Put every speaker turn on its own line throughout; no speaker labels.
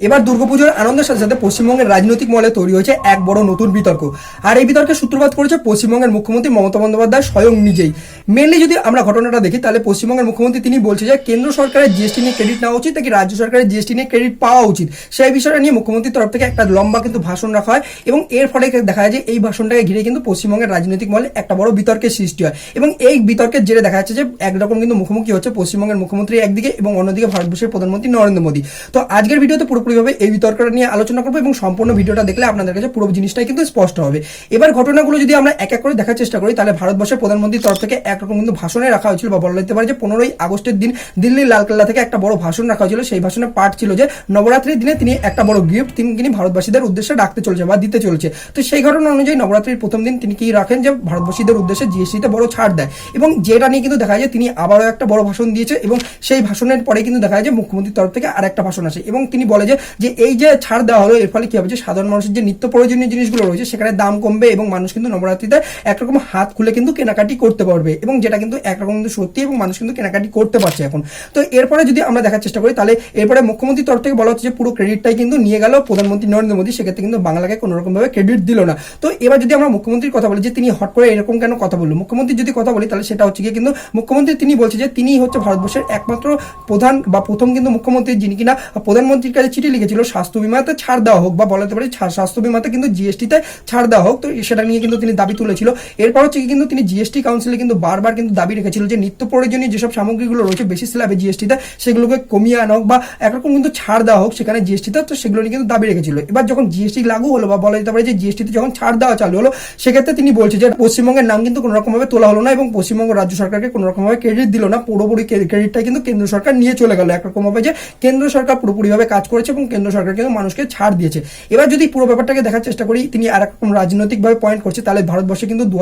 এবার দুর্গাপুজোর আনন্দের সাথে সাথে পশ্চিমবঙ্গের রাজনৈতিক মহলে তৈরি হয়েছে এক বড় নতুন বিতর্ক। আর এই বিতর্কের সূত্রপাত করেছে পশ্চিমবঙ্গের মুখ্যমন্ত্রী মমতা বন্দ্যোপাধ্যায় স্বয়ং নিজেই। মেনলি যদি আমরা ঘটনাটা দেখি, তাহলে পশ্চিমবঙ্গের মুখ্যমন্ত্রী তিনি বলছে যে, কেন্দ্র সরকারের জিএসটি নিয়ে ক্রেডিট নেওয়া উচিত, নাকি রাজ্য সরকারের জিএসটি নিয়ে ক্রেডিট পাওয়া উচিত? সেই বিষয়টা নিয়ে মুখ্যমন্ত্রীর তরফ থেকে একটা লম্বা কিন্তু ভাষণ রাখা হয় এবং এর ফলে দেখা যায় যে এই ভাষণটাকে ঘিরে কিন্তু পশ্চিমবঙ্গের রাজনৈতিক মহলে একটা বড় বিতর্কের সৃষ্টি হয়। এবং এই বিতর্কের জেরে দেখা যাচ্ছে যে, একরকম কিন্তু মুখোমুখি হচ্ছে পশ্চিমবঙ্গের মুখ্যমন্ত্রী একদিকে এবং অন্যদিকে ভারতবর্ষের প্রধানমন্ত্রী নরেন্দ্র মোদী। তো আজকের ভিডিওতে পুরোপুরিভাবে এই বিতর্কটা নিয়ে আলোচনা করব এবং সম্পূর্ণ ভিডিওটা দেখলে আপনাদের কাছে পুরো জিনিসটাই কিন্তু স্পষ্ট হবে। এবার ঘটনাগুলো যদি আমরা এক এক করে দেখার চেষ্টা করি, তাহলে ভারতবর্ষের প্রধানমন্ত্রীর তরফ থেকে একরকম কিন্তু ভাষণে রাখা হয়েছিল বা বলা যেতে পারে যে পনেরোই আগস্টের দিন দিল্লির লালকেল্লা থেকে একটা বড় ভাষণ রাখা হয়েছিল। সেই ভাষণের পাঠ ছিল যে, নবরাত্রির দিনে তিনি একটা বড় গিফট তিনি তিনি ভারতবাসীদের উদ্দেশ্যে ডাকতে চলেছে বা দিতে চলেছে। তো সেই ঘটনা অনুযায়ী নবরাত্রির প্রথম দিন তিনি কি রাখেন যে, ভারতবাসীদের উদ্দেশ্যে জিএসটিতে বড় ছাড় দেয়। এবং যেটা নিয়ে কিন্তু দেখা যায় তিনি আবারও একটা বড় ভাষণ দিয়েছে এবং সেই ভাষণের পরে কিন্তু দেখা যায় যে মুখ্যমন্ত্রীর তরফ থেকে আর একটা ভাষণ আসে এবং তিনি বলে যে যে এই যে ছাড় দেওয়া হলো, এর ফলে কি হবে? যে সাধারণ মানুষের যে নিত্য প্রয়োজনীয় জিনিসগুলো রয়েছে, সেখানে দাম কমবে এবং মানুষ কিন্তু নবরাত্রিতে একরকম হাত খুলে কিন্তু কেনাকাটি করতে পারবে এবং যেটা কিন্তু একরকম কিন্তু সত্যি এবং মানুষ কিন্তু কেনাকাটি করতে পারছে এখন। তো এরপরে যদি আমরা দেখার চেষ্টা করি, তাহলে এরপরে মুখ্যমন্ত্রীর তরফ থেকে বলা হচ্ছে যে পুরো ক্রেডিটটাই কিন্তু নিয়ে গেল প্রধানমন্ত্রী নরেন্দ্র মোদী, সেক্ষেত্রে কিন্তু বাংলাকে কোনো রকম ভাবে ক্রেডিট দিল না। তো এবার যদি আমরা মুখ্যমন্ত্রীর কথা বলি, যে তিনি হট করে এরকম কেন কথা বলল? মুখ্যমন্ত্রী যদি কথা বলি, তাহলে সেটা হচ্ছে গিয়ে কিন্তু মুখ্যমন্ত্রী তিনি বলছে যে তিনি হচ্ছে ভারতবর্ষের একমাত্র প্রধান বা প্রথম কিন্তু মুখ্যমন্ত্রী যিনি কিনা, প্রধানমন্ত্রীর কাছে চিঠি লিখেছিল, স্বাস্থ্য বিমাতে ছাড় দেওয়া হোক, বা বলাতে পারি স্বাস্থ্য বিমাতে কিন্তু জিএসটিতে ছাড় দেওয়া হোক, তো সেটা নিয়ে কিন্তু তিনি দাবি তুলেছিল। এরপর হচ্ছে কিন্তু তিনি জিএসটি কাউন্সিলে কিন্তু বারবার কিন্তু দাবি রেখেছিল যে নিত্য প্রয়োজনীয় যেসব সামগ্রীগুলো রয়েছে বেশি স্ল্যাবে জিএসটিতে সেগুলোকে কমিয়ে আনা হোক, বা একরকম কিন্তু ছাড় দেওয়া হোক সেখানে জিএসটিতে তো সেগুলো নিয়ে কিন্তু দাবি রেখেছিল। এবার যখন জিএসটি লাগু হলো, বা বলা যেতে পারে যে জিএসটিতে যখন ছাড় দেওয়া চালু হলো, সেক্ষেত্রে তিনি বলছে যে পশ্চিমবঙ্গের নাম কিন্তু কোনো রকমভাবে তোলা হলো না, এবং পশ্চিমবঙ্গ রাজ্য সরকারকে কোনো রকমভাবে ক্রেডিট দিল না। পুরোপুরি ক্রেডিটটা কিন্তু কেন্দ্র সরকার নিয়ে চলে গেল। একরকমভাবে যে কেন্দ্র সরকার পুরোপুরিভাবে কাজ করেছে এবং কেন্দ্র সরকার কিন্তু মানুষকে ছাড় দিয়েছে। এবার যদি পুরো ব্যাপারটাকে দেখার চেষ্টা করি, তিনি আর রকম রাজনৈতিকভাবে পয়েন্ট করছে, তাহলে ভারতবর্ষে কিন্তু দু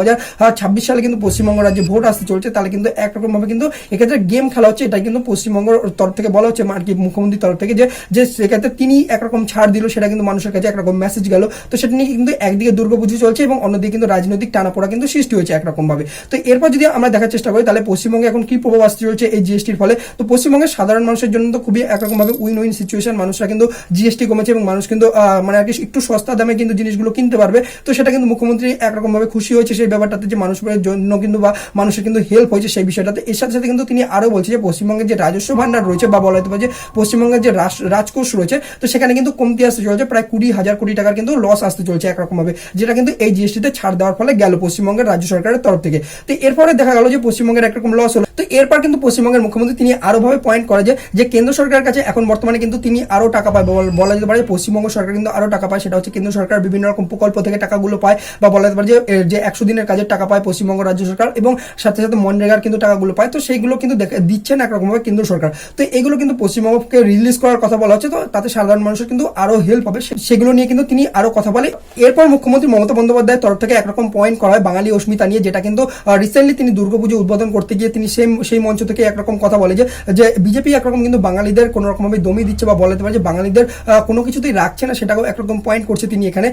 ছাব্বিশ সালে কিন্তু পশ্চিমবঙ্গ রাজ্যে ভোট আসতে চলছে, তাহলে কিন্তু একরকম ভাবে কিন্তু এক্ষেত্রে গেম খেলা হচ্ছে এটা কিন্তু পশ্চিমবঙ্গের তরফ থেকে বলা হচ্ছে, আর কি মুখ্যমন্ত্রীর তরফ থেকে যে যে সেক্ষেত্রে তিনি একরকম ছাড় দিল, সেটা কিন্তু মানুষের কাছে একরকম মেসেজ গেল। তো সেটা নিয়ে কিন্তু একদিকে দুর্গাপুজো চলছে এবং অন্যদিকে কিন্তু রাজনৈতিক টানাপোড়া কিন্তু সৃষ্টি হয়েছে একরকম ভাবে তো এরপর যদি আমরা দেখার চেষ্টা করি, তাহলে পশ্চিমবঙ্গে এখন কি প্রভাব আসতে চলছে এই জিএসটির ফলে? তো পশ্চিমবঙ্গের সাধারণ মানুষের জন্য তো খুবই একরকমভাবে উইন উইন সিচুয়েশন মানুষরা কিন্তু জিএসটি কমেছে এবং মানুষ কিন্তু মানে আর কি একটু সস্তা দামে কিন্তু জিনিসগুলো কিনতে পারবে। তো সেটা কিন্তু মুখ্যমন্ত্রী একরকম ভাবে খুশি হয়েছে সেই ব্যাপারটাতে যে মানুষের জন্য কিন্তু বা মানুষের কিন্তু হেল্প হয়েছে সেই বিষয়টাতে। এর সাথে সাথে কিন্তু তিনি আরও বলছে যে পশ্চিমবঙ্গের যে রাজস্ব ভান্ডার রয়েছে বা বলা যেতে পারে যে পশ্চিমবঙ্গের যে রাজকোষ রয়েছে, তো সেখানে কিন্তু কমতি আসতে চলেছে, প্রায় কুড়ি হাজার কোটি টাকার কিন্তু লস আসতে চলছে একরকমভাবে, যেটা কিন্তু এই জিএসটিতে ছাড় দেওয়ার ফলে গেল পশ্চিমবঙ্গের রাজ্য সরকারের তরফ থেকে। তো এরপরে দেখা গেল যে পশ্চিমবঙ্গের একরকম লস হলো। তো এরপর কিন্তু পশ্চিমবঙ্গের মুখ্যমন্ত্রী তিনি আরও ভাবে পয়েন্ট করে যে কেন্দ্র সরকারের কাছে এখন বর্তমানে কিন্তু তিনি আরও টাকা পায় বল- যেতে পারে পশ্চিমবঙ্গ সরকার কিন্তু আরও টাকা পায়, সেটা হচ্ছে কেন্দ্র সরকার বিভিন্ন রকম প্রকল্প থেকে টাকাগুলো পায় বা বলা যেতে পারে যে যে একশো দিনের কাজের টাকা পায় পশ্চিমবঙ্গ রাজ্য সরকার এবং সাথে সাথে মনরেগার কিন্তু টাকাগুলো পায়। তো সেইগুলো কিন্তু দেখা- দিচ্ছে না একরকম ভাবে কেন্দ্র সরকার। তো এগুলো কিন্তু পশ্চিমবঙ্গকে রিলিজ করার কথা বলা হচ্ছে, তো তাতে সাধারণ মানুষের কিন্তু আরও হেল্প হবে। সেগুলো নিয়ে কিন্তু তিনি আরও কথা বলে। এরপর মুখ্যমন্ত্রী মমতা বন্দ্যোপাধ্যায়ের তরফ থেকে একরকম পয়েন্ট করা হয় বাঙালি অস্মিতা নিয়ে, যেটা কিন্তু রিসেন্টলি তিনি দুর্গাপুজো উদ্বোধন করতে গিয়ে তিনি সেই সেই মঞ্চ থেকে একরকম কথা বলে যে বিজেপি একরকম কিন্তু বাঙালিদের কোনো রকম ভাবে দমি দিচ্ছে বা বলাতে পারে যে বাঙালিদের কোনো কিছুতেই রাখছে না, সেটাও একরকম পয়েন্ট করছে তিনি এখানে।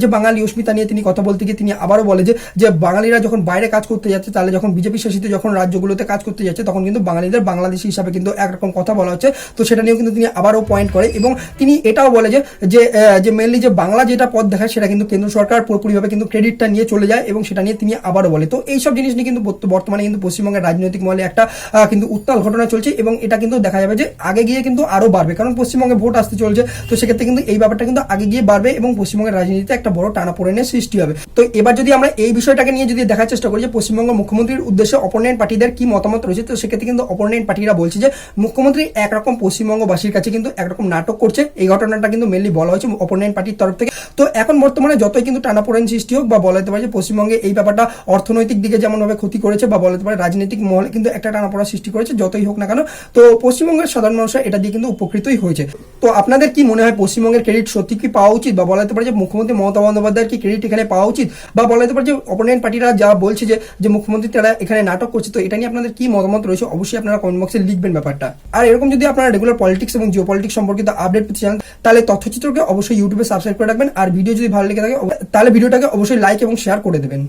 যে বাঙালি অস্মিতা নিয়ে তিনি কথা বলতে গিয়ে তিনি আবারও বলে যে যে বাঙালিরা যখন বাইরে কাজ করতে যাচ্ছে, তাহলে যখন বিজেপি শাসিত যখন রাজ্যগুলোতে কাজ করতে যাচ্ছে, তখন কিন্তু বাঙালিদের বাংলাদেশি হিসাবে কিন্তু একরকম কথা বলা হচ্ছে। তো সেটা নিয়েও কিন্তু তিনি আবারও পয়েন্ট করে এবং তিনি এটাও বলে যে যে মেনলি যে বাংলা যেটা পথ দেখায়, সেটা কিন্তু কেন্দ্র সরকার পুরোপুরিভাবে কিন্তু ক্রেডিটটা নিয়ে চলে যায় এবং সেটা নিয়ে তিনি আবারও বলে। তো এইসব জিনিস নিয়ে কিন্তু বর্তমানে কিন্তু পশ্চিমবঙ্গের রাজনৈতিক মহলে একটা কিন্তু উত্তাল ঘটনা চলছে এবং এটা কিন্তু দেখা যাবে যে আগে গিয়ে কিন্তু আরও বাড়বে। কারণ পশ্চিমবঙ্গে ভোট আসতে চলছে। তো সেক্ষেত্রে কিন্তু এই ব্যাপারটা কিন্তু আগে গিয়ে বাড়বে এবং পশ্চিমবঙ্গের রাজনীতিতে একটা বড় টানাপোড়েনের সৃষ্টি হবে। তো এবার যদি আমরা এই বিষয়টাকে নিয়ে যদি দেখার চেষ্টা করি যে পশ্চিমবঙ্গ মুখ্যমন্ত্রীর উদ্দেশ্যে অপোনেন্ট পার্টিদের কি মতামত রয়েছে, তো সেক্ষেত্রে কিন্তু অপোনেন্ট পার্টিরা বলছে যে মুখ্যমন্ত্রী একরকম পশ্চিমবঙ্গবাসীর কাছে কিন্তু একরকম নাটক করছে। এই ঘটনাটা কিন্তু মেনলি বলা হয়েছে অপোনেন্ট পার্টির তরফ থেকে। তো এখন বর্তমানে যতই কিন্তু টানাপোড়েন সৃষ্টি হোক বা বলা যেতে পারে যে পশ্চিমবঙ্গে এই ব্যাপারটা অর্থনৈতিক দিকে যেমন ভাবে ক্ষতি করেছে বা বলা যেতে পারে রাজনৈতিক মহলে কিন্তু একটা টানাপোড়া সৃষ্টি করেছে যতই হোক না কেন। তো পশ্চিমবঙ্গের সাধারণ মানুষরা এটা দিয়ে কিন্তু উপকৃতই হয়েছে। তো আপনাদের কি মনে হয় পশ্চিমবঙ্গের ক্রেডিট সত্যি কি পাওয়া উচিত বা বলা যেতে পারে যে মুখ্যমন্ত্রী মমতা বন্দ্যোপাধ্যায়ের কি ক্রেডিট এখানে পাওয়া উচিত? বা বলা যেতে পারে যে অপোনেন্ট পার্টিরা যা বলছে যে যে মুখ্যমন্ত্রী তারা এখানে নাটক করছে, তো এটা নিয়ে আপনাদের কি মতামত রয়েছে? অবশ্যই আপনারা কমেন্ট বক্সে লিখবেন ব্যাপারটা। আর এরকম যদি আপনারা রেগুলার পলিটিক্স এবং জিও পলিটিক্স সম্পর্কিত আপডেট পেতে চান, তাহলে তথ্যচিত্রকে অবশ্যই ইউটিউবে সাবস্ক্রাইব করে রাখবেন। আর ভিডিও যদি ভালো লেগে থাকে তাহলে ভিডিওটাকে অবশ্যই লাইক এবং শেয়ার করে দেবেন।